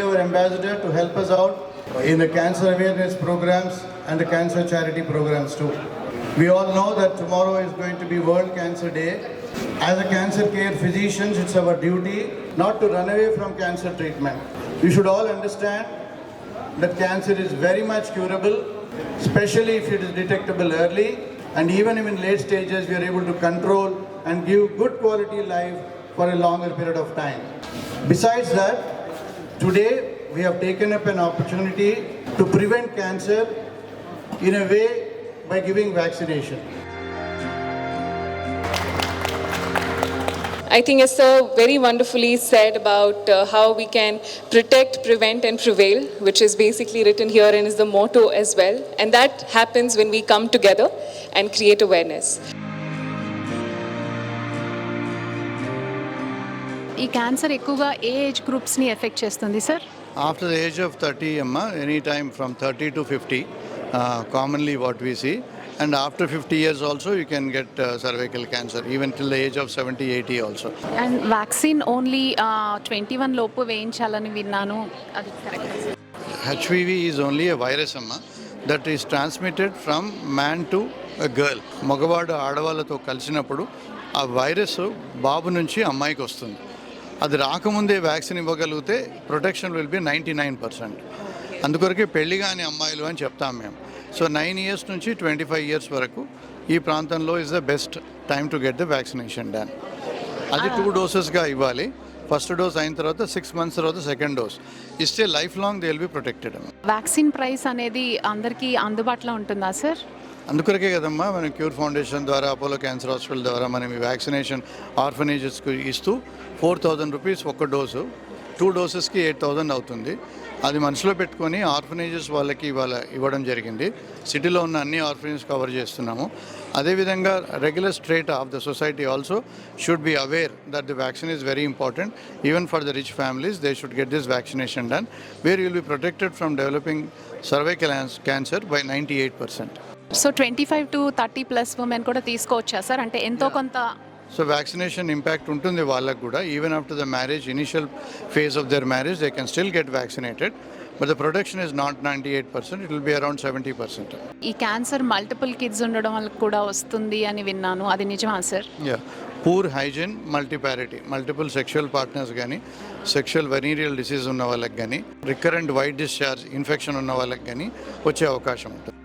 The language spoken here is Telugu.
our ambassador to help us out in the cancer awareness programs and the cancer charity programs too. We all know that tomorrow is going to be World Cancer Day. As a cancer care physicians, it's our duty not to run away from cancer treatment. We should all understand that cancer is very much curable, especially if it is detectable early. And even in late stages, we are able to control and give good quality life for a longer period of time. Besides that, today we have taken up an opportunity to prevent cancer in a way by giving vaccination. I think Esther very wonderfully said about uh, how we can protect, prevent, and prevail, which is basically written here and is the motto as well. And that happens when we come together and create awareness. ఈ క్యాన్సర్ ఎక్కువగా ఏ ఏజ్ గ్రూప్స్ని ఎఫెక్ట్ చేస్తుంది sir? After age of thirty అమ్మ any time from thirty to fifty commonly what we see and after fifty years also you can get cervical cancer even till age of seventy eighty also and vaccine only twenty one లోపు వేయించాలని విన్నాను. అది HPV is only a virus అమ్మ that is transmitted from man to girl మగవాడు ఆడవాళ్ళతో కలిసినప్పుడు ఆ వైరస్ బాబు నుంచి అమ్మాయికి వస్తుంది. అది రాకముందే వ్యాక్సిన్ ఇవ్వగలిగితే protection will be ninety nine percent. అందుకొరకే పెళ్ళి కాని అమ్మాయిలు అని చెప్తాం మేము. సో నైన్ ఇయర్స్ నుంచి ట్వంటీ ఫైవ్ ఇయర్స్ వరకు ఈ ప్రాంతంలో is the best time to get the vaccination done. అది టూ డోసెస్గా ఇవ్వాలి. ఫస్ట్ డోస్ అయిన తర్వాత సిక్స్ మంత్స్ తర్వాత సెకండ్ డోస్. ఇస్తే life long they will be protected vaccine price అనేది అందరికీ అందుబాటులో ఉంటుందా సార్ అందుకొరకే కదమ్మా మనం క్యూర్ ఫౌండేషన్ ద్వారా అపోలో క్యాన్సర్ హాస్పిటల్ ద్వారా మనం ఈ వ్యాక్సినేషన్ ఆర్ఫనేజెస్కి ఇస్తూ ఫోర్ థౌజండ్ రూపీస్ ఒక్క డోసు టూ డోసెస్కి ఎయిట్ థౌజండ్ అవుతుంది. అది మనసులో పెట్టుకొని ఆర్ఫనేజెస్ వాళ్ళకి ఇవాళ ఇవ్వడం జరిగింది. సిటీలో ఉన్న అన్ని ఆర్ఫనేజెస్ కవర్ చేస్తున్నాము. అదేవిధంగా regular strata of the society also should be aware that the vaccine is very important. Even for the rich families they should get this vaccination done where you'll be protected from developing cervical cancer by ninety eight percent. So twenty five to thirty plus women కూడా తీసుకోవచ్చా సార్? అంటే ఎంతో కొంత సో వ్యాక్సినేషన్ ఇంపాక్ట్ ఉంటుంది వాళ్ళకు కూడా. Even after the marriage initial phase of their marriage they can still get vaccinated but the protection is not ninety eight percent it will be around seventy percent ఈ క్యాన్సర్ మల్టిపుల్ కిడ్స్ ఉండడం వల్ల కూడా వస్తుంది అని విన్నాను. అది నిజమా sir yeah poor hygiene multiparity multiple sexual partners కానీ సెక్షువల్ వెనీరియల్ డిసీజ్ ఉన్న వాళ్ళకి కానీ రికరెంట్ వైట్ డిశ్చార్జ్ ఇన్ఫెక్షన్ ఉన్న వాళ్ళకి కానీ వచ్చే అవకాశం ఉంటుంది.